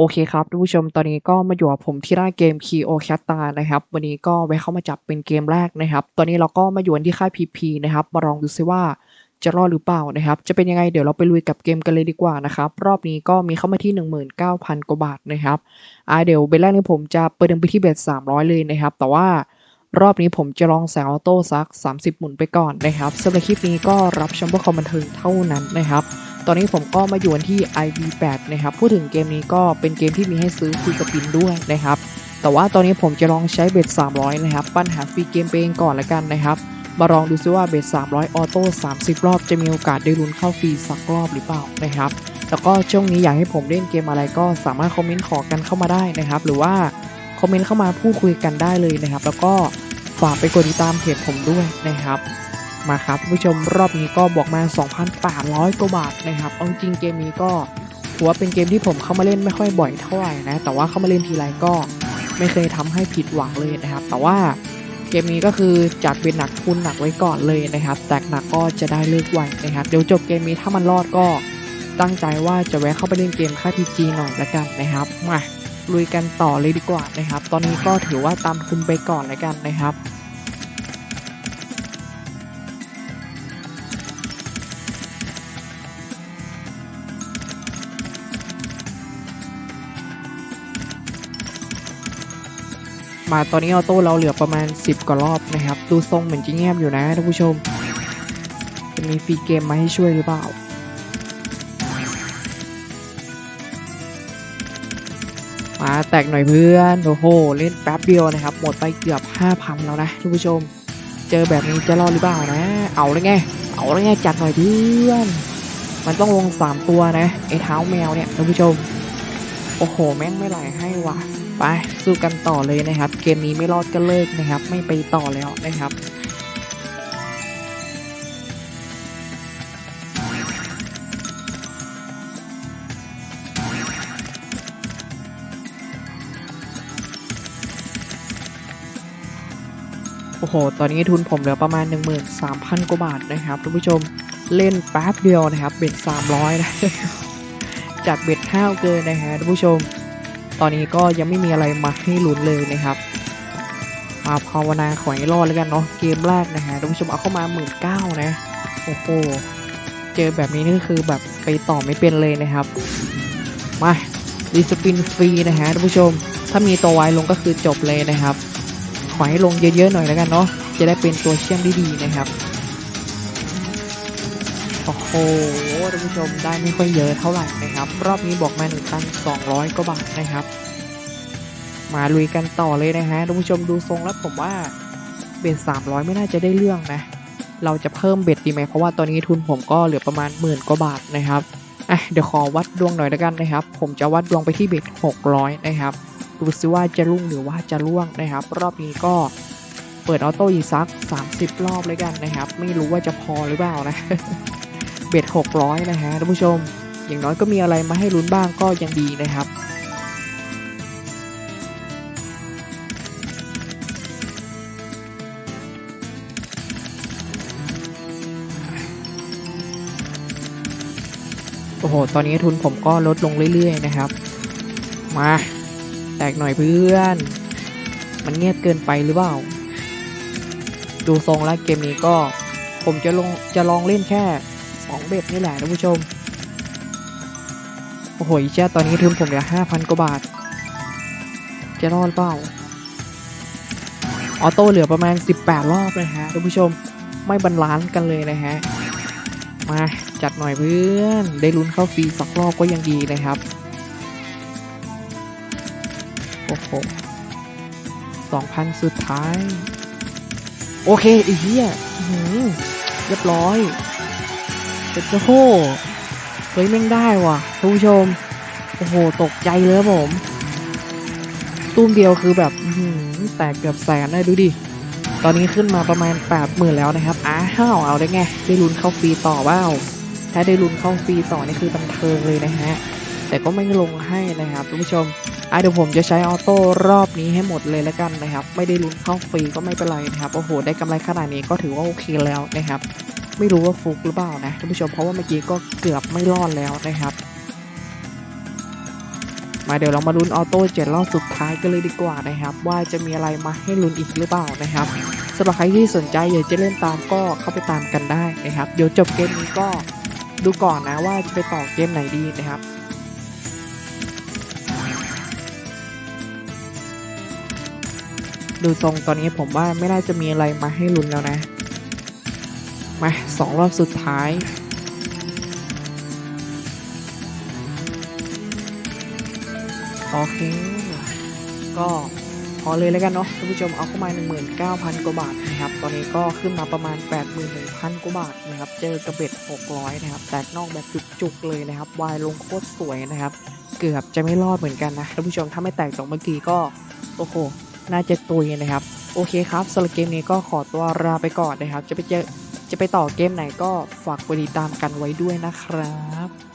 โอเคครับท่านผู้ชมตอนนี้ก็มาอยู่กับผมที่ร้านเกม Keo Cat Star นะครับ วันนี้ก็แวะเข้ามาจับเป็นเกมแรกนะครับ ตอนนี้เราก็มาอยู่ที่ค่าย PP นะครับ มาลองดูซิว่าจะรอดหรือเปล่านะครับ จะเป็นยังไงเดี๋ยวเราไปลุยกับเกมกันเลยดีกว่านะครับ รอบนี้ก็มีเข้ามาที่ 19,000 กว่าบาทนะครับอ่าเดี๋ยวเบนแรกนี้ผมจะเปิดดิมไปที่เบส300 เลยนะครับ แต่ว่ารอบนี้ผมจะลองแสงออโต้สัก 30 หมุนไปก่อนนะครับสำหรับคลิปนี้ก็รับชมเพื่อความบันเทิงเท่านั้นนะครับ ตอนนี้ผมก็มาอยู่ที่ IV8 นะครับ พูดถึงเกมนี้ก็เป็นเกมที่มีให้ซื้อฟรีสปินด้วยนะครับ แต่ว่าตอนนี้ผมจะลองใช้เบ็ด 300 นะครับ ปั้นหาฟรีเกมไปเองก่อนละกันนะครับ มาลองดูซิว่าเบ็ด 300 ออโต้ 30 รอบจะมีโอกาสได้ลุ้นเข้าฟรีสักรอบหรือเปล่านะครับ แล้วก็ช่วงนี้อยากให้ผมเล่นเกมอะไรก็สามารถคอมเมนต์ขอกันเข้ามาได้นะครับ หรือว่าคอมเมนต์เข้ามาพูดคุยกันได้เลยนะครับ แล้วก็ฝากไปกดติดตามเพจผมด้วยนะครับ มาครับผู้ชมรอบนี้ก็บอกมา 2,800 กว่าบาทนะครับเอาจริงเกมนี้ก็ถือว่าเป็นเกมที่ผมเข้ามาเล่นไม่ค่อยบ่อยเท่าไหร่นะ แต่ว่าเข้ามาเล่นทีไรก็ไม่เคยทำให้ผิดหวังเลยนะครับ แต่ว่าเกมนี้ก็คือจัดเป็นหนักทุนหนักไว้ก่อนเลยนะครับ แตกหนักก็จะได้เลิกไวนะครับ เดี๋ยวจบเกมนี้ถ้ามันรอดก็ตั้งใจว่าจะแวะเข้าไปเล่นเกมค่าพีจีหน่อยละกันนะครับ มาลุยกันต่อเลยดีกว่านะครับ ตอนนี้ก็ถือว่าตามทุนไปก่อนละกันนะครับ มาตอนนี้ออโต้เราเหลือประมาณ 10 กว่ารอบนะครับ ดูทรงเหมือนจะเงียบอยู่นะท่านผู้ชม จะมีฟรีเกมมาให้ช่วยหรือเปล่ามาแตกหน่อยเพื่อน โอ้โห เล่นแป๊บเดียวนะครับ หมดไปเกือบ 5,000 แล้วนะท่านผู้ชม เจอแบบนี้จะรอดหรือเปล่านะ เอาเลยไง เอาเลยไงจัดหน่อยเพื่อน มันต้องลง 3 ตัวนะไอ้เท้าแมวเนี่ยท่านผู้ชม โอ้โห แม่งไม่ไหลให้ว่ะ ไปสู้กันต่อเลยนะครับ เกมนี้ไม่รอดก็เลิกนะครับ ไม่ไปต่อแล้วนะครับโอ้โห ตอนนี้ทุนผมเหลือประมาณ 13,000 กว่าบาทนะครับท่านผู้ชม เล่นแป๊บเดียวนะครับ เบ็ด300 นะจัดเบ็ดห้าเกินนะฮะท่านผู้ชม ตอนนี้ก็ยังไม่มีอะไรมาให้ลุ้นเลยนะครับ มาภาวนาขอให้รอดแล้วกันเนาะเกมแรกนะฮะท่านผู้ชมเอาเข้ามา1 9ื่นเก้านะโอ้โหเจอแบบนี้นี่คือแบบไปต่อไม่เป็นเลยนะครับ มารีสปินฟรีนะฮะท่านผู้ชม ถ้ามีตัววายลงก็คือจบเลยนะครับ ขอให้ลงเยอะๆหน่อยแล้วกันเนาะจะได้เป็นตัวเชื่อมที่ดีนะครับ โอ้โหท่านผู้ชมได้ไม่ค่อยเยอะเท่าไหร่นะครับ รอบนี้บอกมา1,200กว่าบาทนะครับ มาลุยกันต่อเลยนะฮะท่านผู้ชมดูทรงแล้วผมว่าเบ็ด300ไม่น่าจะได้เรื่องนะ เราจะเพิ่มเบ็ดดีไหมเพราะว่าตอนนี้ทุนผมก็เหลือประมาณหมื่นกว่าบาทนะครับอะเดี๋ยวขอวัดดวงหน่อยแล้วกันนะครับ ผมจะวัดดวงไปที่เบ็ด600นะครับดูซิว่าจะรุ่งหรือว่าจะร่วงนะครับ รอบนี้ก็เปิดออโต้อีกสัก 30 รอบเลยกันนะครับ ไม่รู้ว่าจะพอหรือเปล่านะ เบ็ด600 นะฮะท่านผู้ชม อย่างน้อยก็มีอะไรมาให้ลุ้นบ้างก็ยังดีนะครับโอ้โห ตอนนี้ทุนผมก็ลดลงเรื่อย ๆ นะครับ มา แตกหน่อยเพื่อน มันเงียบเกินไปหรือเปล่า ดูทรงแล้วเกมนี้ก็ ผมจะลงจะลองเล่นแค่ 2เบ็ดนี่แหละท่านผู้ชม โอ้โหอีแช่ตอนนี้ทุนผมเหลือ5,000กว่าบาท จะรอดเปล่า ออโต้เหลือประมาณ 18 รอบนะฮะท่านผู้ชม ไม่บรรลานกันเลยนะฮะ มาจัดหน่อยเพื่อน ได้ลุ้นเข้าฟรีสักรอบก็ยังดีนะครับ โอ้โหสองพันสุดท้าย โอเคอ้เหี้ยอื้อหือเรียบร้อย เจ็ดโอ้โหเฮ้ยแม่งได้ว่ะท่านผู้ชม โอ้โห ตกใจเลยครับผม ตุ้มเดียวคือแบบแตกเกือบแสนเลยดูดิ ตอนนี้ขึ้นมาประมาณ8ปดหมื่นแล้วนะครับ อ้าวเอาได้ไง ได้ลุ้นเข้าฟรีต่อเปล่าถ้าได้ลุ้นเข้าฟรีต่อนี่คือบันเทิงเลยนะฮะ แต่ก็ไม่ลงให้นะครับท่านผู้ชมอะเดี๋ยวผมจะใช้ออโต้รอบนี้ให้หมดเลยแล้วกันนะครับ ไม่ได้ลุ้นเข้าฟรีก็ไม่เป็นไรนะครับ โอ้โห ได้กำไรขนาดนี้ก็ถือว่าโอเคแล้วนะครับ ไม่รู้ว่าฟุกหรือเปล่านะท่านผู้ชมเพราะว่าเมื่อกี้ก็เกือบไม่รอดแล้วนะครับ มาเดี๋ยวเรามาลุ้นออโต้เจ็ดรอบสุดท้ายกันเลยดีกว่านะครับ ว่าจะมีอะไรมาให้ลุ้นอีกหรือเปล่านะครับสำหรับใครที่สนใจอยากจะเล่นตามก็เข้าไปตามกันได้นะครับ เดี๋ยวจบเกมนี้ก็ดูก่อนนะว่าจะไปต่อเกมไหนดีนะครับดูทรงตอนนี้ผมว่าไม่น่าจะมีอะไรมาให้ลุ้นแล้วนะ มาสองรอบสุดท้ายโอเคก็พอเลยแล้วกันเนาะท่านผู้ชมเอาเข้ามา 19,000 กว่าบาทนะครับ ตอนนี้ก็ขึ้นมาประมาณ 81,000 กว่าบาทนะครับ เจอกระเบ็ด 600 นะครับ แตกนอกแบบจุกๆเลยนะครับ วายลงโคตรสวยนะครับ เกือบจะไม่รอดเหมือนกันนะท่านผู้ชมถ้าไม่แตกจากเมื่อกี้ก็ โอ้โห น่าจะตุยนะครับ โอเคครับสำหรับเกมนี้ก็ขอตัวลาไปก่อนนะครับ จะไปเจอ จะไปต่อเกมไหนก็ฝากกดติดตามกันไว้ด้วยนะครับ